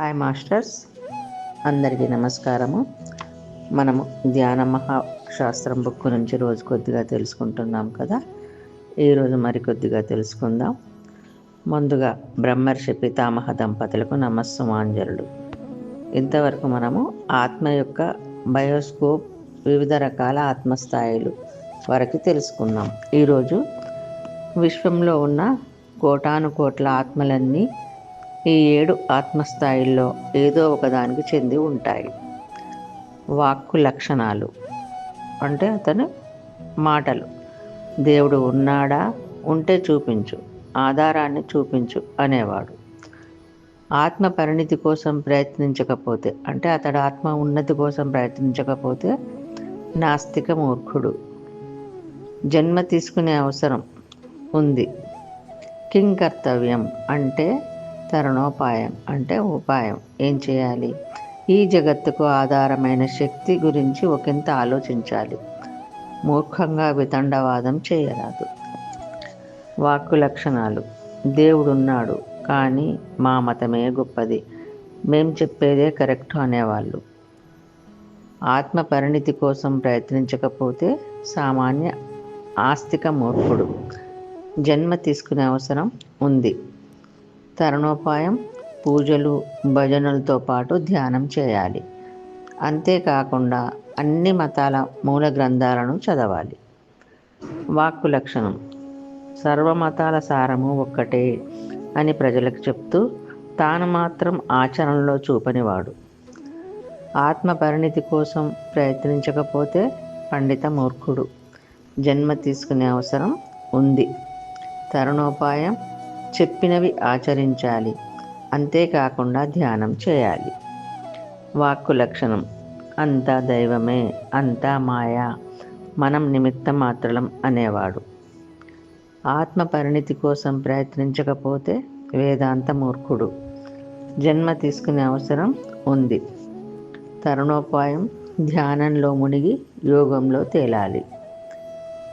Hi masters అందరికీ నమస్కారము. మనము ధ్యాన మహాశాస్త్రం బుక్ నుంచి రోజు కొద్దిగా తెలుసుకుంటున్నాం కదా. ఈరోజు మరికొద్దిగా తెలుసుకుందాం. ముందుగా బ్రహ్మర్షి పితామహ దంపతులకు నమస్సుమాంజలుడు. ఇంతవరకు మనము ఆత్మ యొక్క బయోస్కోప్ వివిధ రకాల ఆత్మస్థాయిలు వరకు తెలుసుకున్నాం. ఈరోజు విశ్వంలో ఉన్న కోటాను కోట్ల ఆత్మలన్నీ ఈ ఏడు ఆత్మస్థాయిల్లో ఏదో ఒకదానికి చెంది ఉంటాయి. వాక్కు లక్షణాలు. అంటే అతను మాటలు. దేవుడు ఉన్నాడా? ఉంటే చూపించు. ఆధారాన్ని చూపించు అనేవాడు. ఆత్మ పరిణితి కోసం ప్రయత్నించకపోతే అంటే అతడు ఆత్మ ఉన్నతి కోసం ప్రయత్నించకపోతే నాస్తిక మూర్ఖుడు. జన్మ తీసుకునే అవసరం ఉంది. కింగ్ కర్తవ్యం అంటే తరుణోపాయం అంటే ఉపాయం. ఏం చేయాలి? ఈ జగత్తుకు ఆధారమైన శక్తి గురించి ఒకంత ఆలోచించాలి. మూర్ఖంగా వితండవాదం చేయరాదు. వాక్కు లక్షణాలు. దేవుడున్నాడు కానీ మా మతమే గొప్పది. మేం చెప్పేదే కరెక్ట్ అనేవాళ్ళు. ఆత్మ పరిణితి కోసం ప్రయత్నించకపోతే సామాన్య ఆస్తిక మూర్ఖుడు. జన్మ తీసుకునే అవసరం ఉంది. తరుణోపాయం పూజలు భజనలతో పాటు ధ్యానం చేయాలి. అంతేకాకుండా అన్ని మతాల మూల గ్రంథాలను చదవాలి. వాక్కు లక్షణం. సర్వమతాల సారము ఒక్కటే అని ప్రజలకు చెప్తూ తాను మాత్రం ఆచరణలో చూపనివాడు. ఆత్మ పరిణితి కోసం ప్రయత్నించకపోతే పండిత మూర్ఖుడు. జన్మ తీసుకునే అవసరం ఉంది. తరుణోపాయం చెప్పినవి ఆచరించాలి. అంతేకాకుండా ధ్యానం చేయాలి. వాక్కు లక్షణం. అంతా దైవమే అంతా మాయా. మనం నిమిత్త మాత్రలం అనేవాడు. ఆత్మ పరిణితి కోసం ప్రయత్నించకపోతే వేదాంత మూర్ఖుడు. జన్మ తీసుకునే అవసరం ఉంది. తరుణోపాయం ధ్యానంలో మునిగి యోగంలో తేలాలి.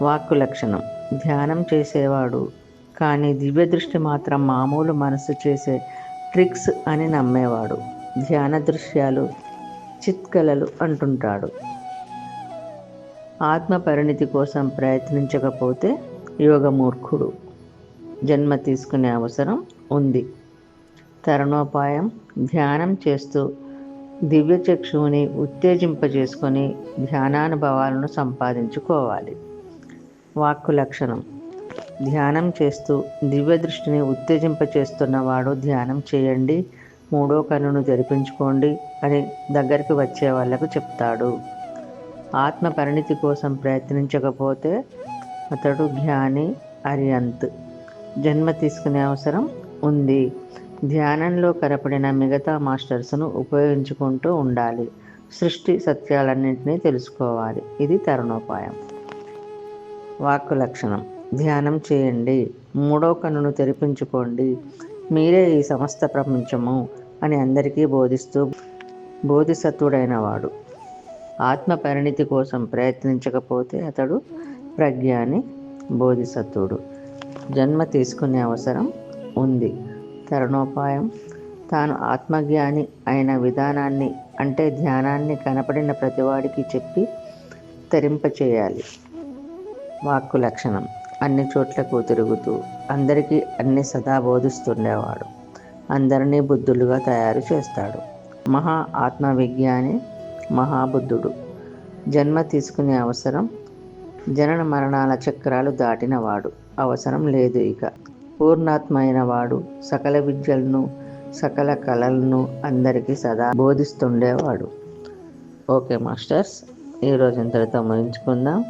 వాక్కు లక్షణం. ధ్యానం చేసేవాడు కానీ దివ్య దృష్టి మాత్రం మామూలు మనసు చేసే ట్రిక్స్ అని నమ్మేవాడు. ధ్యాన దృశ్యాలు చిత్కలలు అంటుంటాడు. ఆత్మ పరిణితి కోసం ప్రయత్నించకపోతే యోగమూర్ఖుడు జన్మ తీసుకునే అవసరం ఉంది. తరుణోపాయం ధ్యానం చేస్తూ దివ్యచక్షువుని ఉత్తేజింపజేసుకొని ధ్యానానుభవాలను సంపాదించుకోవాలి. వాక్కు లక్షణం. ధ్యానం చేస్తూ దివ్య దృష్టిని ఉత్తేజింపచేస్తున్నవాడు ధ్యానం చేయండి మూడో కన్నును జరిపించుకోండి అని దగ్గరికి వచ్చే వాళ్ళకు చెప్తాడు. ఆత్మ పరిణితి కోసం ప్రయత్నించకపోతే అతడు జ్ఞాని అరియంత్. జన్మ తీసుకునే అవసరం ఉంది. ధ్యానంలో కనపడిన మిగతా మాస్టర్స్ను ఉపయోగించుకుంటూ ఉండాలి. సృష్టి సత్యాలన్నింటినీ తెలుసుకోవాలి. ఇది తరుణోపాయం. వాక్కు లక్షణం. ధ్యానం చేయండి. మూడో కన్నును తెరిపించుకోండి. మీరే ఈ సమస్త ప్రపంచము అని అందరికీ బోధిస్తూ బోధిసత్వుడైన వాడు. ఆత్మ పరిణితి కోసం ప్రయత్నించకపోతే అతడు ప్రజ్ఞాని బోధిసత్వుడు. జన్మ తీసుకునే అవసరం ఉంది. తరుణోపాయం. తాను ఆత్మజ్ఞాని అయిన విధానాన్ని అంటే ధ్యానాన్ని కనపడిన ప్రతివాడికి చెప్పి తరింపచేయాలి. వాక్కు లక్షణం. అన్ని చోట్లకు తిరుగుతూ అందరికీ అన్ని సదా బోధిస్తుండేవాడు. అందరినీ బుద్ధులుగా తయారు చేస్తాడు. మహా ఆత్మవిజ్ఞాని మహాబుద్ధుడు జన్మ తీసుకునే అవసరం జనన మరణాల చక్రాలు దాటినవాడు అవసరం లేదు ఇక. పూర్ణాత్మైన వాడు. సకల విద్యలను సకల కళలను అందరికీ సదా బోధిస్తుండేవాడు. ఓకే మాస్టర్స్ ఈరోజు ఇంతటితో ముగించుకుందాం.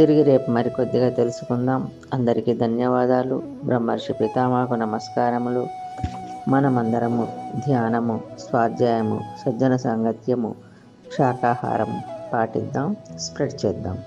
తిరిగి రేపు మరికొద్దిగా తెలుసుకుందాం. అందరికీ ధన్యవాదాలు. బ్రహ్మర్షి పితామాకు నమస్కారములు. మనమందరము ధ్యానము స్వాధ్యాయము సజ్జన సాంగత్యము శాకాహారం పాటిద్దాం స్ప్రెడ్ చేద్దాం.